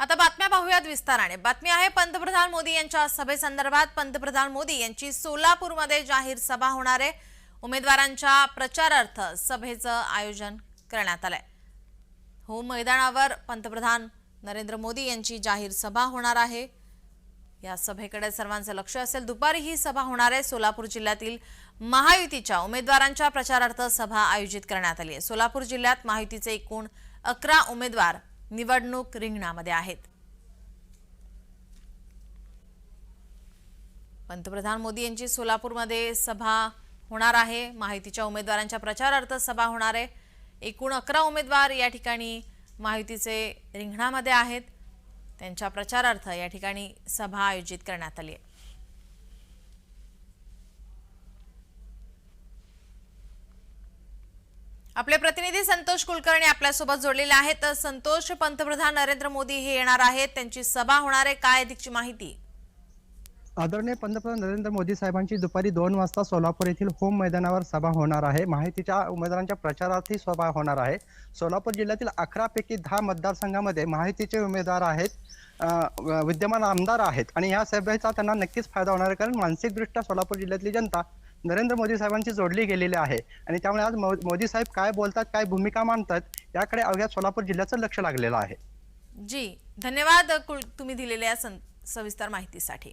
आता बातम्या पाहूयात विस्ताराने. बातमी आहे पंतप्रधान मोदी यांच्या सभेसंदर्भात पंतप्रधान मोदी यांची सोलापूरमध्ये जाहीर सभा होणार आहे. उमेदवारांच्या प्रचारार्थ सभेचं आयोजन करण्यात आलंय. हो मैदानावर पंतप्रधान नरेंद्र मोदी यांची जाहीर सभा होणार आहे. या सभेकडे सर्वांचं लक्ष असेल दुपारी ही सभा होणार आहे. सोलापूर जिल्ह्यातील महायुतीच्या उमेदवारांच्या प्रचारार्थ सभा आयोजित करण्यात आली आहे. सोलापूर जिल्ह्यात महायुतीचे एकूण अकरा उमेदवार निवडणूक रिंगणामध्ये आहेत. पंतप्रधान मोदी यांची सोलापूरमध्ये सभा होणार आहे. माहितीच्या उमेदवारांच्या प्रचारार्थ सभा होणार आहे. एकूण अकरा उमेदवार या ठिकाणी माहितीचे रिंगणामध्ये आहेत. त्यांच्या प्रचारार्थ या ठिकाणी सभा आयोजित करण्यात आली आहे. आपले प्रतिनिधी संतोष कुलकर्णी आपल्यासोबत जोडलेले आहेत. तर संतोष पंतप्रधान नरेंद्र मोदी हे येणार आहेत. त्यांची सभा होणार आहे. काय अधिकची माहिती? आदरणीय पंतप्रधान नरेंद्र मोदी साहेबांची दुपारी दोन वाजता सोलापूर येथील होम मैदानावर सभा होणार आहे. माहितीच्या उमेदवारांच्या प्रचारार्थी सभा होणार आहे. सोलापूर जिल्ह्यातील अकरा पैकी दहा मतदारसंघामध्ये माहितीचे उमेदवार आहेत. विद्यमान आमदार आहेत. आणि या सभेचा त्यांना नक्कीच फायदा होणार आहे. कारण मानसिकदृष्ट्या सोलापूर जिल्ह्यातली जनता नरेंद्र मोदी साहेबांची जोडली गेलेली आहे. आणि त्यामुळे आज मो- मोदी साहेब काय बोलतात काय भूमिका मांडतात याकडे अवघ्या सोलापूर जिल्ह्याचं लक्ष लागलेलं आहे. जी धन्यवाद तुम्ही दिलेल्या सं- सविस्तर माहितीसाठी.